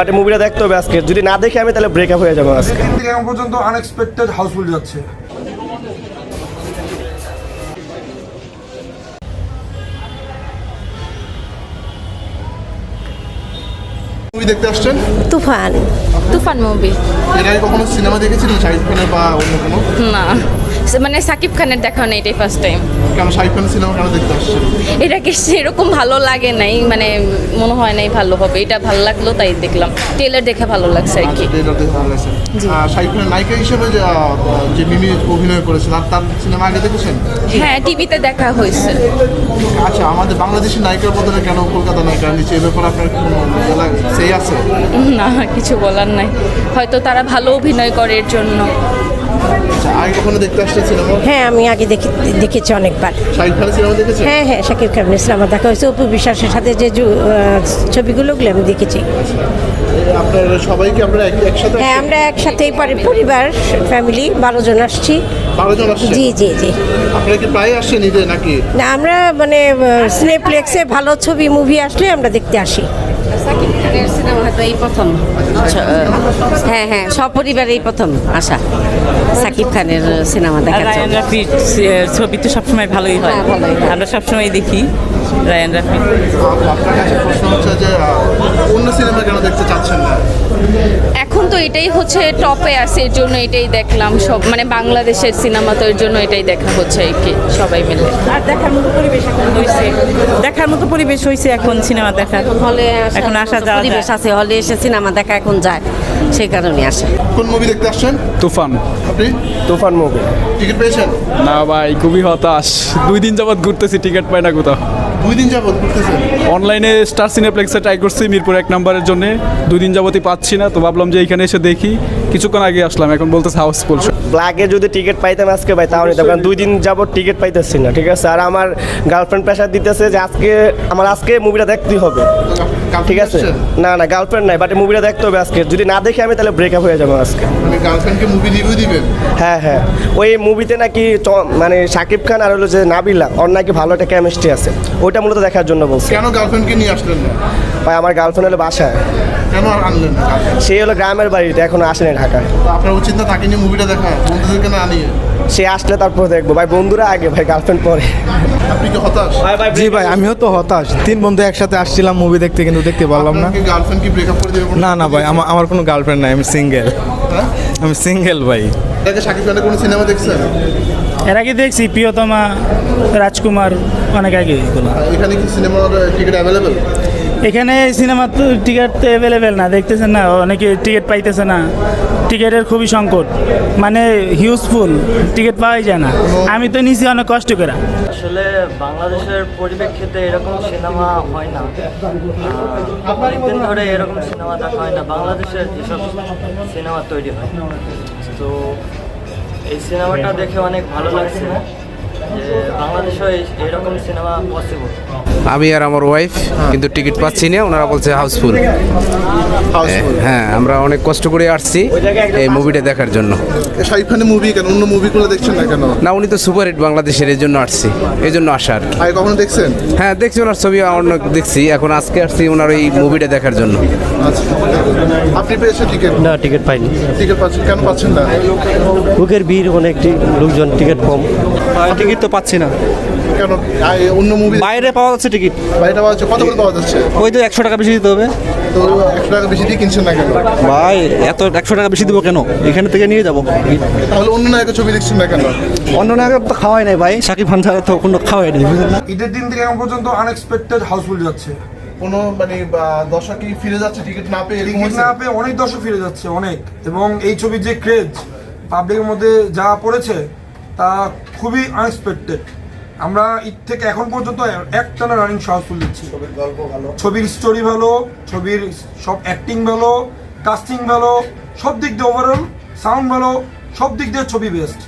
একটা মুভিটা দেখতে হবে আজকে। যদি না দেখে আমি তাহলে ব্রেকআপ হয়ে যাব আজকে। এখন পর্যন্ত আনএক্সপেক্টেড হাউসফুল যাচ্ছে। মুভি দেখতে আসছেন? তুফান। তুফান মুভি এর আগে কখনো সিনেমা দেখেছিলেন শাহিদ খানের বা অন্য কোনো? না। মানে সাকিব খানের দেখা নেই এটাই ফার্স্ট টাইম এটাকে সেরকম ভালো লাগে নাই? মানে মনে হয় নাই ভালো হবে। এটা ভালো লাগল তাই দেখলাম। টেলার দেখে ভালো লাগছে আর কি। আচ্ছা ট্রেলার দেখে ভালো লাগছে। শাহিদ খানের নায়িকা হিসেবে যে মিমি অভিনয় করেছেন আর তার সিনেমা আগে দেখেছেন? হ্যাঁ টিভিতে দেখা হয়েছে। আচ্ছা আমাদের বাংলাদেশের নায়িকার বদলে কেন কলকাতা নায়িকা নিচ্ছে এ ব্যাপারে আপনার সেই আছে? না কিছু বলার নাই। হয়তো তারা ভালো অভিনয় করে এর জন্য। আচ্ছা আগে কখনো দেখতে আসছে সিনেমা? হ্যাঁ আমি আগে দেখে দেখেছি অনেকবার। খানের সিনেমা হ্যাঁ হ্যাঁ শাকিব দেখা হয়েছে। অপু বিশ্বাসের সাথে যে ছবিগুলো ওগুলো আমি দেখেছি। আপনার সবাইকে আপনারা একসাথে হ্যাঁ আমরা একসাথেই পরিবার ফ্যামিলি বারো জন আসছি। জি জি জি। আপনারা কি প্রায় আসছেন ঈদে নাকি? না আমরা মানে স্নেপ্লেক্সে ভালো ছবি মুভি আসলে আমরা দেখতে আসি। খানের সিনেমা হয়তো এই প্রথম। হ্যাঁ হ্যাঁ সপরিবারে এই প্রথম আসা সাকিব খানের সিনেমা দেখার রায়ান রাফির ছবি তো সবসময় ভালোই হয়। হ্যাঁ, ভালোই হয়। আমরা সবসময় দেখি রায়ান রাফি আপনার কাছে প্রশ্ন হচ্ছে যে অন্য সিনেমা কেন দেখতে চাচ্ছেন না? এটাই হচ্ছে টপে আছে এর জন্য এটাই দেখলাম সব মানে বাংলাদেশের সিনেমা তো এর জন্য এটাই দেখা হচ্ছে আর কি সবাই মিলে। আর দেখার মতো পরিবেশ এখন হয়েছে দেখার মতো পরিবেশ হয়েছে এখন সিনেমা দেখার হলে এখন আসা যাওয়া পরিবেশ আছে হলে এসে সিনেমা দেখা এখন যায় সেই কারণে আসে। কোন মুভি দেখতে আসছেন? তুফান। আপনি? তুফান মুভি টিকিট পেয়েছেন? না ভাই খুবই হতাশ। দুই দিন যাবত ঘুরতেছি টিকিট পাই না কোথাও। দুই দিন যাবত করতেছেন অনলাইনে স্টার সিনেপ্লেক্সে ট্রাই করছি মিরপুর এক নম্বরের জন্য। দুই দিন যাবতই পাচ্ছি না তো ভাবলাম যে এখানে এসে দেখি। কিছুক্ষণ আগে আসলাম এখন বলতেছে হাউসফুল ব্ল্যাকে যদি টিকিট পাইতাম আজকে ভাই তাহলে নিতাম কারণ দুই দিন যাবত টিকিট পাইতেছি না ঠিক আছে? আর আমার গার্লফ্রেন্ড প্রেশার দিতেছে যে আজকে আমার আজকে মুভিটা দেখতেই হবে। ঠিক আছে? না না গার্লফ্রেন্ড নাই বাট মুভিটা দেখতে হবে আজকে। যদি না দেখে আমি তাহলে ব্রেকআপ হয়ে যাব আজকে। মানে গার্লফ্রেন্ডকে মুভি রিভিউ দিবেন? হ্যাঁ হ্যাঁ। ওই মুভিতে নাকি মানে শাকিব খান আর হলো যে নাবিলা ওর নাকি ভালো একটা কেমিস্ট্রি আছে। ওইটা মূলত দেখার জন্য বলছি। কেন গার্লফ্রেন্ডকে নিয়ে আসলেন না? ভাই আমার গার্লফ্রেন্ড হলো বাসায়। কেন আর আনলেন না সে হলো গ্রামের বাড়িতে এখনও আসেনি ঢাকায় তো আপনার উচিত না তাকে নিয়ে মুভিটা দেখা বন্ধুদেরকে না আনিয়ে সে আসলে তারপর দেখব। ভাই বন্ধুরা আগে ভাই গার্লফ্রেন্ড পরে। আপনি কি হতাশ? জি ভাই আমিও তো হতাশ। তিন বন্ধু একসাথে আসছিলাম মুভি দেখতে কিন্তু দেখতে পারলাম না। কি গার্লফ্রেন্ড কি ব্রেকআপ করে দেবে না না ভাই আমার আমার কোনো গার্লফ্রেন্ড নাই আমি সিঙ্গেল হ্যাঁ? আমি সিঙ্গেল ভাই। আগে শাকিব খানের কোনো সিনেমা দেখছেন? এর আগে দেখছি প্রিয়তমা রাজকুমার অনেক আগে এখানে কি সিনেমার টিকিট অ্যাভেলেবেল এখানে সিনেমার তো টিকিট তো অ্যাভেলেবেল না, দেখতেছেন না, অনেকে টিকিট পাইতেছে না। টিকিটের খুবই সংকট মানে হিউজফুল টিকিট পাওয়াই যায় না। আমি তো নিছি অনেক কষ্ট করে। আসলে বাংলাদেশের পরিপ্রেক্ষিতে এরকম সিনেমা হয় না। অনেকদিন ধরে এরকম সিনেমা দেখা হয় না। বাংলাদেশের যেসব সিনেমা তৈরি হয়, তো এই সিনেমাটা দেখে অনেক ভালো লাগছে। যে বাংলাদেশেও এরকম সিনেমা পসিবল আমি আর আমার ওয়াইফ কিন্তু টিকিট পাচ্ছি না ওনারা বলছে হাউসফুল হাউসফুল হ্যাঁ আমরা অনেক কষ্ট করে আসছি এই মুভিটা দেখার জন্য। শাকিব খানের মুভি কেন? অন্য মুভিগুলো দেখছেন না কেন? না উনি তো সুপার হিট বাংলাদেশের এই জন্য আসছি। এই জন্য আসা আর কি। আগে কখনো দেখছেন? হ্যাঁ দেখছি ওনার ছবি অনেক দেখছি এখন আজকে আসছি ওনার এই মুভিটা দেখার জন্য। আচ্ছা। আপনি পেয়েছেন টিকিট? না টিকিট পাইনি। টিকিট পাচ্ছেন কেন পাচ্ছেন না? বুকের ভিড় অনেক লোকজন টিকিট কম। টিকিট তো পাচ্ছি না। কেন? অন্য মুভি বাইরে পাওয়া যাচ্ছে টিকিট। বাইরে পাওয়া যাচ্ছে কত করে পাওয়া যাচ্ছে? ওই তো একশো টাকা বেশি দিতে হবে। তো একশো টাকা বেশি দিয়ে কিনছেন না কেন? ভাই এত একশো টাকা বেশি দেবো কেন? এখানে থেকে নিয়ে যাব। তাহলে অন্য নায়কের ছবি দেখছেন না কেন? অন্য নায়ক তো খাওয়াই নাই ভাই সাকিব খান ছাড়া তো কোনো খাওয়াই নাই বুঝলেন না? ঈদের দিন থেকে এখন পর্যন্ত আনএক্সপেক্টেড হাউসফুল যাচ্ছে। কোনো মানে বা, দর্শক কি ফিরে যাচ্ছে? টিকিট না পেয়ে এরকম টিকিট? না পেয়ে অনেক দর্শক ফিরে যাচ্ছে অনেক। এবং এই ছবির যে ক্রেজ পাবলিকের মধ্যে যা পড়েছে খুবই আনএক্সপেক্টেড আমরা ঈদ থেকে এখন পর্যন্ত একটানা রানিং হাউসফুল দিচ্ছি ছবির স্টোরি ভালো। ছবির সব অ্যাক্টিং ভালো কাস্টিং ভালো সব দিক দিয়ে ওভারঅল সাউন্ড ভালো সব দিক দিয়ে ছবি বেস্ট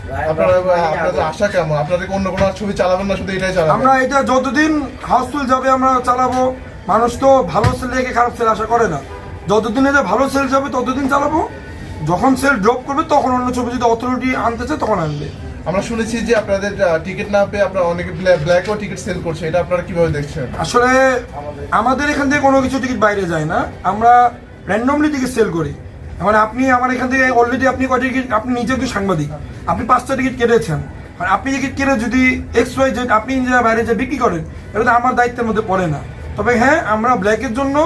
আপনাদের আশা কেমন? আপনাদের অন্য কোনো ছবি চালাবেন না শুধু এটাই চালাবেন? আমরা এটা যতদিন হাউসফুল যাবে আমরা চালাবো। মানুষ তো ভালো সেল রেখে খারাপ সেল আশা করে না। যতদিন এটা ভালো সেল যাবে ততদিন চালাবো। যখন সেল ড্রপ করবে তখন অন্য ছবি যদি অথরিটি আনতে চায় তখন আনবে। আমরা শুনেছি যে আপনাদের টিকিট না পেয়ে আপনারা অনেকে ব্ল্যাকও টিকিট সেল করছে। এটা আপনারা কীভাবে দেখছেন? আসলে আমাদের এখান থেকে কোনো কিছু টিকিট বাইরে যায় না। আমরা র্যান্ডমলি টিকিট সেল করি। মানে আপনি আমার এখান থেকে অলরেডি আপনি কয়টা টিকিট আপনি নিজে একটু সাংবাদিক? আপনি পাঁচটা টিকিট কেটেছেন। আর আপনি টিকিট কেটে যদি এক্স ওয়াই জেড আপনি যা বাইরে যে বিক্রি করেন এটা তো আমার দায়িত্বের মধ্যে পড়ে না। তবে হ্যাঁ আমরা ব্ল্যাকের জন্য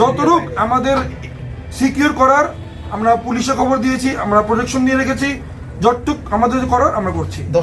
যতটুক আমাদের সিকিউর করার আমরা পুলিশে খবর দিয়েছি আমরা প্রোটেকশন দিয়ে রেখেছি। যতটুক আমাদের করার আমরা করছি।